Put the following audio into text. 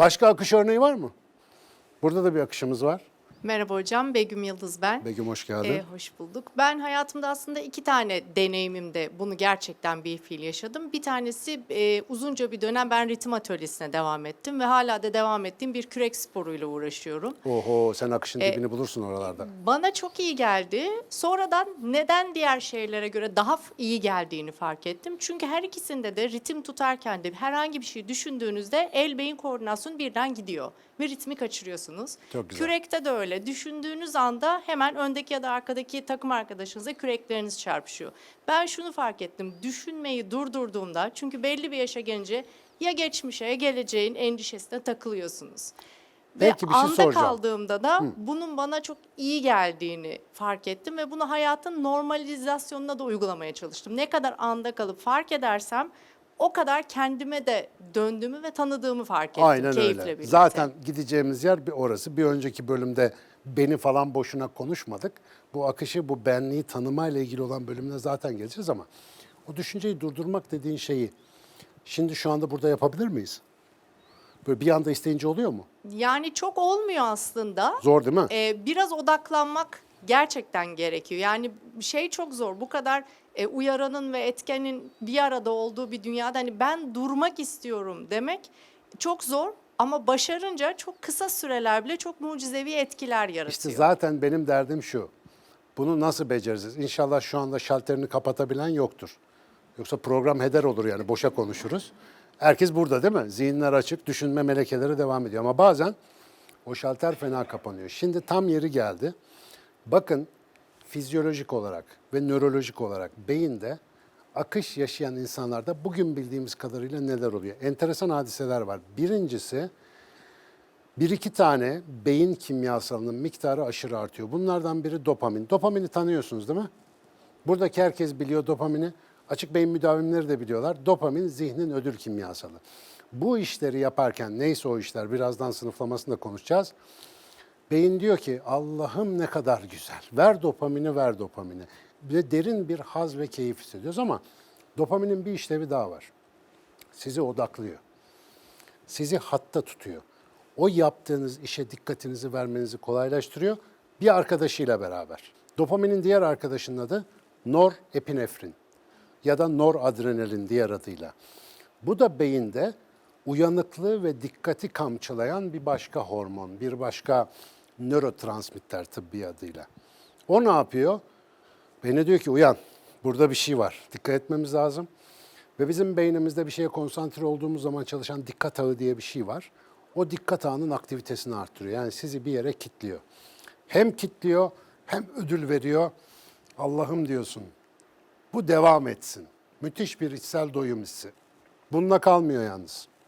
Başka akış örneği var mı? Burada da bir akışımız var. Merhaba hocam, Begüm Yıldız ben. Begüm hoş geldin. Ee, hoş bulduk. Ben hayatımda aslında iki tane deneyimimde bunu gerçekten bir fiil yaşadım. Bir tanesi e, uzunca bir dönem ben ritim atölyesine devam ettim ve hala da devam ettiğim bir kürek sporuyla uğraşıyorum. Oho sen akışın E, dibini bulursun oralarda. Bana çok iyi geldi. Sonradan neden diğer şeylere göre daha iyi geldiğini fark ettim. Çünkü her ikisinde de ritim tutarken de herhangi bir şey düşündüğünüzde el beyin koordinasyonu birden gidiyor ve ritmi kaçırıyorsunuz. Çok güzel. Kürekte de öyle. Düşündüğünüz anda hemen öndeki ya da arkadaki takım arkadaşınıza kürekleriniz çarpışıyor. Ben şunu fark ettim. Düşünmeyi durdurduğumda çünkü belli bir yaşa gelince ya geçmişe ya geleceğin endişesine takılıyorsunuz. Peki, ve bir şey anda soracağım. kaldığımda da bunun bana çok iyi geldiğini fark ettim ve bunu hayatın normalizasyonuna da uygulamaya çalıştım. Ne kadar anda kalıp fark edersem o kadar kendime de döndüğümü ve tanıdığımı fark ettim Aynen keyifle öyle. birlikte. Zaten gideceğimiz yer bir orası. Bir önceki bölümde beni falan boşuna konuşmadık. Bu akışı, bu benliği tanımayla ilgili olan bölümüne zaten geleceğiz ama o düşünceyi durdurmak dediğin şeyi şimdi şu anda burada yapabilir miyiz? Böyle bir anda isteyince oluyor mu? Yani çok olmuyor aslında. Zor değil mi? Ee, biraz odaklanmak gerçekten gerekiyor. Yani şey çok zor. Bu kadar e, uyaranın ve etkenin bir arada olduğu bir dünyada hani ben durmak istiyorum demek çok zor. Ama başarınca çok kısa süreler bile çok mucizevi etkiler yaratıyor. İşte zaten benim derdim şu. Bunu nasıl becereceğiz? İnşallah şu anda şalterini kapatabilen yoktur. Yoksa program heder olur yani boşa konuşuruz. Herkes burada değil mi? Zihinler açık, düşünme melekeleri devam ediyor. Ama bazen o şalter fena kapanıyor. Şimdi tam yeri geldi. Bakın fizyolojik olarak ve nörolojik olarak beyinde akış yaşayan insanlarda bugün bildiğimiz kadarıyla neler oluyor? Enteresan hadiseler var. Birincisi bir iki tane beyin kimyasalının miktarı aşırı artıyor. Bunlardan biri dopamin. Dopamini tanıyorsunuz değil mi? Buradaki herkes biliyor dopamini. Açık beyin müdavimleri de biliyorlar. Dopamin zihnin ödül kimyasalı. Bu işleri yaparken neyse o işler birazdan sınıflamasını da konuşacağız. Beyin diyor ki Allah'ım ne kadar güzel. Ver dopamini ver dopamini. Ve derin bir haz ve keyif hissediyoruz ama dopaminin bir işlevi daha var. Sizi odaklıyor sizi hatta tutuyor. O yaptığınız işe dikkatinizi vermenizi kolaylaştırıyor bir arkadaşıyla beraber. Dopaminin diğer arkadaşının adı norepinefrin ya da noradrenalin diğer adıyla. Bu da beyinde uyanıklığı ve dikkati kamçılayan bir başka hormon, bir başka nörotransmitter tıbbi adıyla. O ne yapıyor? Beni diyor ki uyan, burada bir şey var, dikkat etmemiz lazım. Ve bizim beynimizde bir şeye konsantre olduğumuz zaman çalışan dikkat ağı diye bir şey var. O dikkat ağının aktivitesini arttırıyor. Yani sizi bir yere kilitliyor. Hem kilitliyor hem ödül veriyor. Allah'ım diyorsun. Bu devam etsin. Müthiş bir içsel doyum hissi. Bununla kalmıyor yalnız.